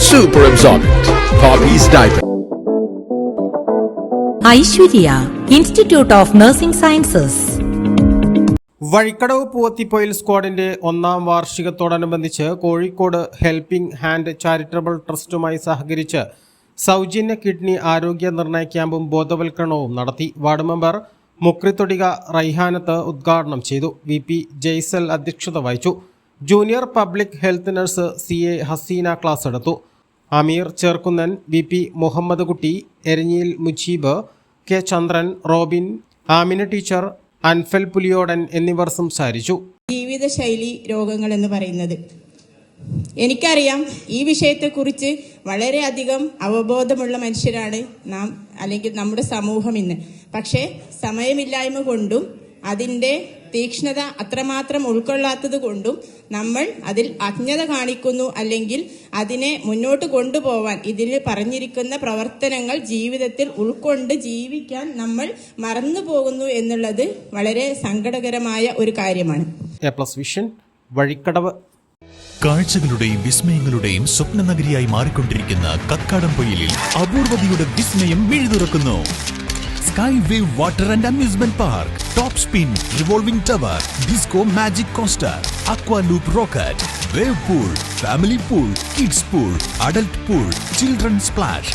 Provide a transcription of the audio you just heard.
Super absorbent. Hobbies diaper. Aishwarya institute of nursing sciences Vazhikkadavu Poovathippoyil സ്ക്വാഡിന്റെ ഒന്നാം വാർഷികത്തോടനുബന്ധിച്ച് Kozhikode helping hand charitable ട്രസ്റ്റുമായി സഹകരിച്ച് സൗജന്യ കിഡ്നി ആരോഗ്യ നിർണയ ക്യാമ്പും ബോധവൽക്കരണവും നടത്തി വാർഡ് മെമ്പർ മുക്രിത്തൊടിക റൈഹാനത്ത് ഉദ്ഘാടനം ചെയ്തു വി പി ജയ്സൽ അധ്യക്ഷത വഹിച്ചു junior public health nurse C A Haseena class എടുത്തു. Ameer ചേർക്കുന്നൻ V P Muhammad Kutty Eranhiyil Mujeeb K Chandran Robin Amina teacher Anfal Puliyodan എന്നിവർ സംസാരിച്ചു. ജീവിതശൈലി രോഗങ്ങൾ എന്ന് പറയുന്നത്. എനിക്കറിയാം ഈ വിഷയത്തെക്കുറിച്ച് വളരെയധികം അവബോധമുള്ള മനുഷ്യരാണ് നാം അല്ലെങ്കിൽ നമ്മുടെ സമൂഹം ഇന്ന്. പക്ഷേ സമയമില്ലായ്മ കൊണ്ടും അതിന്റെ തീക്ഷ്ണത അത്രമാത്രം ഉൾക്കൊള്ളാത്തത് കൊണ്ടും നമ്മൾ അതിൽ അജ്ഞത കാണിക്കുന്നു അല്ലെങ്കിൽ അതിനെ മുന്നോട്ട് കൊണ്ടുപോവാൻ ഇതിൽ പറഞ്ഞിരിക്കുന്ന പ്രവർത്തനങ്ങൾ ജീവിതത്തിൽ ഉൾക്കൊണ്ട് ജീവിക്കാൻ നമ്മൾ മറന്നു പോകുന്നു എന്നുള്ളത് വളരെ സങ്കടകരമായ ഒരു കാര്യമാണ്. A plus vision Vazhikkadavu. കാഴ്ചകളുടെയും വിസ്മയങ്ങളുടെയും സ്വപ്ന നഗരിയായി മാറിക്കൊണ്ടിരിക്കുന്ന കക്കാടംപൊയിലിൽ അപൂർവതയുടെ വിസ്മയം മിഴുതുറക്കുന്നു. Sky wave water and amusement park. Top spin revolving tower disco magic coaster aqua loop rocket wave pool family pool kids pool adult pool children's splash